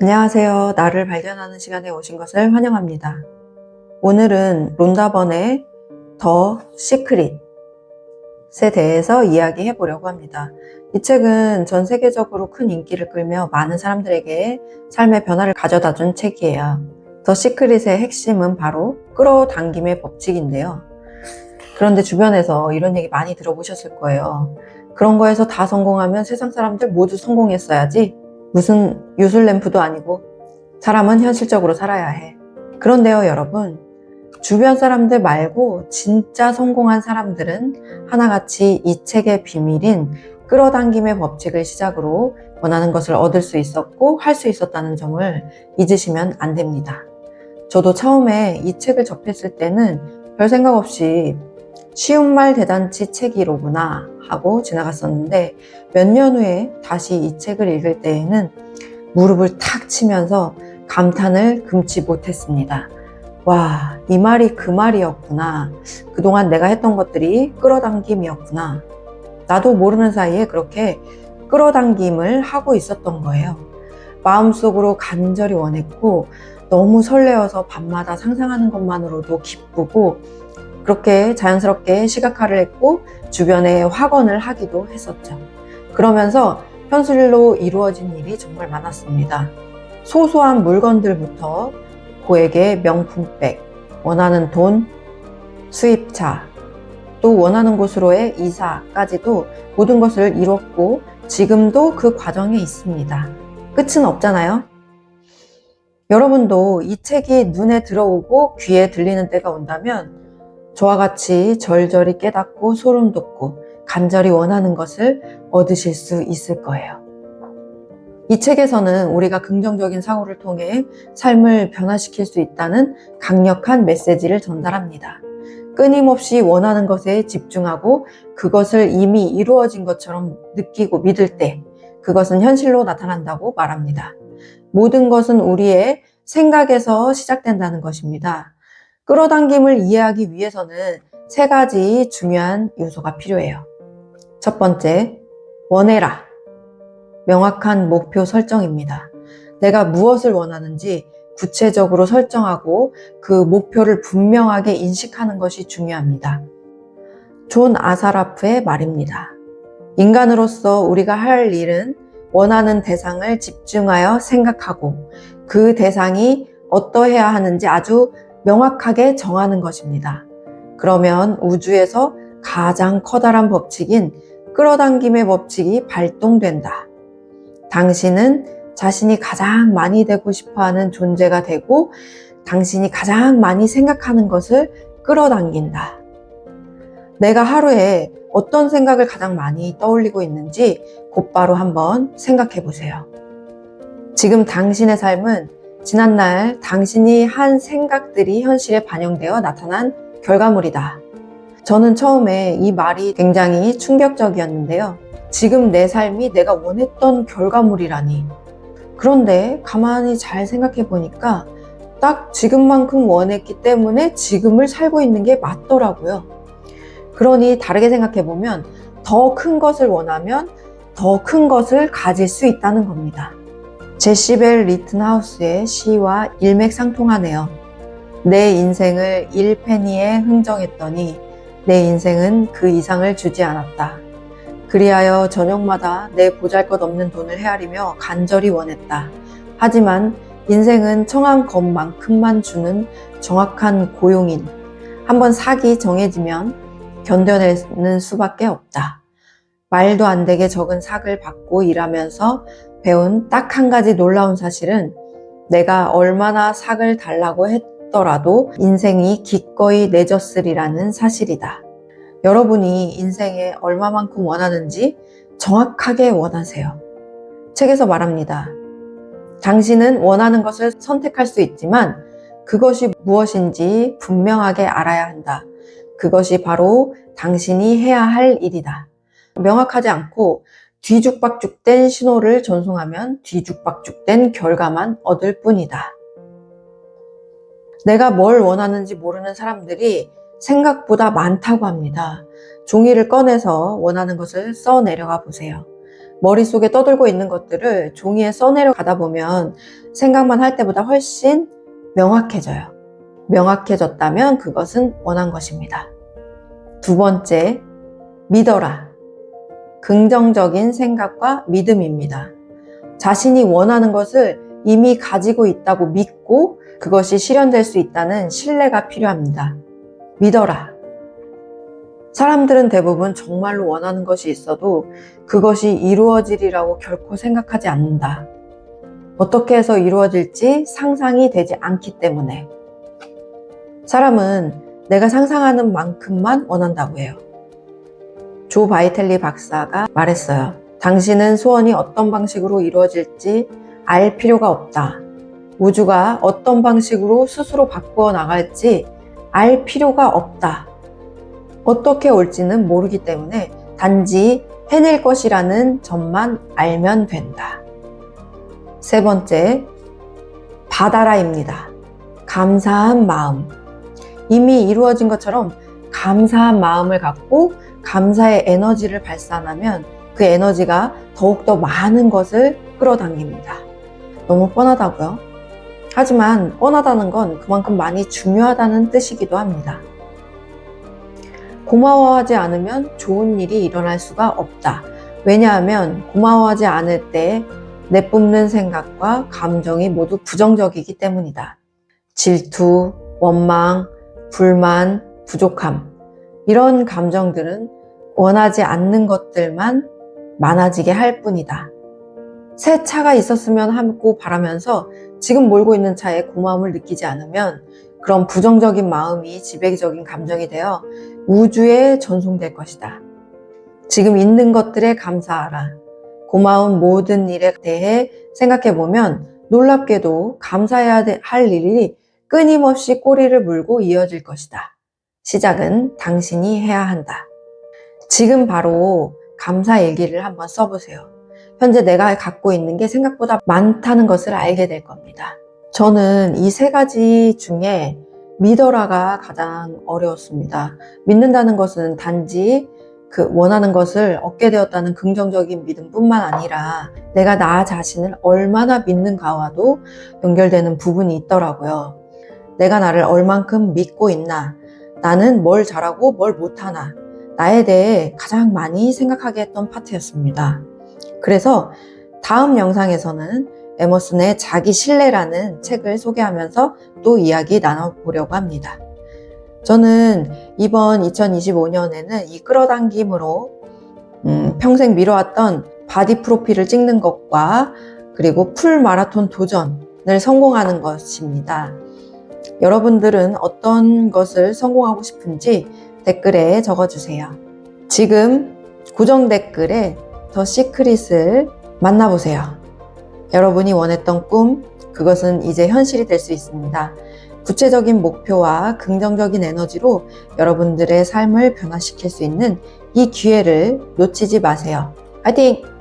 안녕하세요. 나를 발견하는 시간에 오신 것을 환영합니다. 오늘은 론다번의 더 시크릿에 대해서 이야기해 보려고 합니다. 이 책은 전 세계적으로 큰 인기를 끌며 많은 사람들에게 삶의 변화를 가져다 준 책이에요. 더 시크릿의 핵심은 바로 끌어당김의 법칙인데요. 그런데 주변에서 이런 얘기 많이 들어보셨을 거예요. 그런 거에서 다 성공하면 세상 사람들 모두 성공했어야지. 무슨 유술램프도 아니고 사람은 현실적으로 살아야 해. 그런데요, 여러분. 주변 사람들 말고 진짜 성공한 사람들은 하나같이 이 책의 비밀인 끌어당김의 법칙을 시작으로 원하는 것을 얻을 수 있었고 할 수 있었다는 점을 잊으시면 안 됩니다. 저도 처음에 이 책을 접했을 때는 별 생각 없이 쉬운 말 대단치 책이로구나 하고 지나갔었는데 몇 년 후에 다시 이 책을 읽을 때에는 무릎을 탁 치면서 감탄을 금치 못했습니다. 와, 이 말이 그 말이었구나. 그동안 내가 했던 것들이 끌어당김이었구나. 나도 모르는 사이에 그렇게 끌어당김을 하고 있었던 거예요. 마음속으로 간절히 원했고, 너무 설레어서 밤마다 상상하는 것만으로도 기쁘고, 그렇게 자연스럽게 시각화를 했고, 주변에 확언을 하기도 했었죠. 그러면서 현실로 이루어진 일이 정말 많았습니다. 소소한 물건들부터 고액의 명품백, 원하는 돈, 수입차, 또 원하는 곳으로의 이사까지도 모든 것을 이뤘고 지금도 그 과정에 있습니다. 끝은 없잖아요. 여러분도 이 책이 눈에 들어오고 귀에 들리는 때가 온다면 저와 같이 절절히 깨닫고 소름 돋고 간절히 원하는 것을 얻으실 수 있을 거예요. 이 책에서는 우리가 긍정적인 사고를 통해 삶을 변화시킬 수 있다는 강력한 메시지를 전달합니다. 끊임없이 원하는 것에 집중하고 그것을 이미 이루어진 것처럼 느끼고 믿을 때 그것은 현실로 나타난다고 말합니다. 모든 것은 우리의 생각에서 시작된다는 것입니다. 끌어당김을 이해하기 위해서는 세 가지 중요한 요소가 필요해요. 첫 번째, 원해라. 명확한 목표 설정입니다. 내가 무엇을 원하는지 구체적으로 설정하고 그 목표를 분명하게 인식하는 것이 중요합니다. 존 아사라프의 말입니다. 인간으로서 우리가 할 일은 원하는 대상을 집중하여 생각하고 그 대상이 어떠해야 하는지 아주 명확하게 정하는 것입니다. 그러면 우주에서 가장 커다란 법칙인 끌어당김의 법칙이 발동된다. 당신은 자신이 가장 많이 되고 싶어 하는 존재가 되고 당신이 가장 많이 생각하는 것을 끌어당긴다. 내가 하루에 어떤 생각을 가장 많이 떠올리고 있는지 곧바로 한번 생각해 보세요. 지금 당신의 삶은 지난날 당신이 한 생각들이 현실에 반영되어 나타난 결과물이다. 저는 처음에 이 말이 굉장히 충격적이었는데요. 지금 내 삶이 내가 원했던 결과물이라니. 그런데 가만히 잘 생각해 보니까 딱 지금만큼 원했기 때문에 지금을 살고 있는 게 맞더라고요. 그러니 다르게 생각해 보면 더 큰 것을 원하면 더 큰 것을 가질 수 있다는 겁니다. 제시벨 리튼하우스의 시와 일맥상통하네요. 내 인생을 1페니에 흥정했더니 내 인생은 그 이상을 주지 않았다. 그리하여 저녁마다 내 보잘것 없는 돈을 헤아리며 간절히 원했다. 하지만 인생은 청한 것만큼만 주는 정확한 고용인. 한번 사기 정해지면 견뎌내는 수밖에 없다. 말도 안 되게 적은 삭을 받고 일하면서 배운 딱 한 가지 놀라운 사실은 내가 얼마나 삭을 달라고 했더라도 인생이 기꺼이 내줬으리라는 사실이다. 여러분이 인생에 얼마만큼 원하는지 정확하게 원하세요. 책에서 말합니다. 당신은 원하는 것을 선택할 수 있지만 그것이 무엇인지 분명하게 알아야 한다. 그것이 바로 당신이 해야 할 일이다. 명확하지 않고 뒤죽박죽된 신호를 전송하면 뒤죽박죽된 결과만 얻을 뿐이다. 내가 뭘 원하는지 모르는 사람들이 생각보다 많다고 합니다. 종이를 꺼내서 원하는 것을 써 내려가 보세요. 머릿속에 떠들고 있는 것들을 종이에 써 내려 가다 보면 생각만 할 때보다 훨씬 명확해져요. 명확해졌다면 그것은 원한 것입니다. 두 번째, 믿어라. 긍정적인 생각과 믿음입니다. 자신이 원하는 것을 이미 가지고 있다고 믿고 그것이 실현될 수 있다는 신뢰가 필요합니다. 믿어라. 사람들은 대부분 정말로 원하는 것이 있어도 그것이 이루어지리라고 결코 생각하지 않는다. 어떻게 해서 이루어질지 상상이 되지 않기 때문에. 사람은 내가 상상하는 만큼만 원한다고 해요. 조 바이텔리 박사가 말했어요. 당신은 소원이 어떤 방식으로 이루어질지 알 필요가 없다. 우주가 어떤 방식으로 스스로 바꾸어 나갈지 알 필요가 없다. 어떻게 올지는 모르기 때문에 단지 해낼 것이라는 점만 알면 된다. 세 번째, 받아라입니다. 감사한 마음. 이미 이루어진 것처럼 감사한 마음을 갖고 감사의 에너지를 발산하면 그 에너지가 더욱더 많은 것을 끌어당깁니다. 너무 뻔하다고요? 하지만 뻔하다는 건 그만큼 많이 중요하다는 뜻이기도 합니다. 고마워하지 않으면 좋은 일이 일어날 수가 없다. 왜냐하면 고마워하지 않을 때 내뿜는 생각과 감정이 모두 부정적이기 때문이다. 질투, 원망, 불만, 부족함. 이런 감정들은 원하지 않는 것들만 많아지게 할 뿐이다. 새 차가 있었으면 하고 바라면서 지금 몰고 있는 차에 고마움을 느끼지 않으면 그런 부정적인 마음이 지배적인 감정이 되어 우주에 전송될 것이다. 지금 있는 것들에 감사하라. 고마운 모든 일에 대해 생각해 보면 놀랍게도 감사해야 할 일이 끊임없이 꼬리를 물고 이어질 것이다. 시작은 당신이 해야 한다. 지금 바로 감사 일기를 한번 써보세요. 현재 내가 갖고 있는 게 생각보다 많다는 것을 알게 될 겁니다. 저는 이 세 가지 중에 믿어라가 가장 어려웠습니다. 믿는다는 것은 단지 그 원하는 것을 얻게 되었다는 긍정적인 믿음뿐만 아니라 내가 나 자신을 얼마나 믿는가와도 연결되는 부분이 있더라고요. 내가 나를 얼만큼 믿고 있나, 나는 뭘 잘하고 뭘 못하나, 나에 대해 가장 많이 생각하게 했던 파트였습니다. 그래서 다음 영상에서는 에머슨의 자기 신뢰라는 책을 소개하면서 또 이야기 나눠보려고 합니다. 저는 이번 2025년에는 이 끌어당김으로 음, 평생 미뤄왔던 바디 프로필을 찍는 것과 그리고 풀 마라톤 도전을 성공하는 것입니다. 여러분들은 어떤 것을 성공하고 싶은지 댓글에 적어주세요. 지금 고정 댓글에 더 시크릿을 만나보세요. 여러분이 원했던 꿈, 그것은 이제 현실이 될 수 있습니다. 구체적인 목표와 긍정적인 에너지로 여러분들의 삶을 변화시킬 수 있는 이 기회를 놓치지 마세요. 화이팅!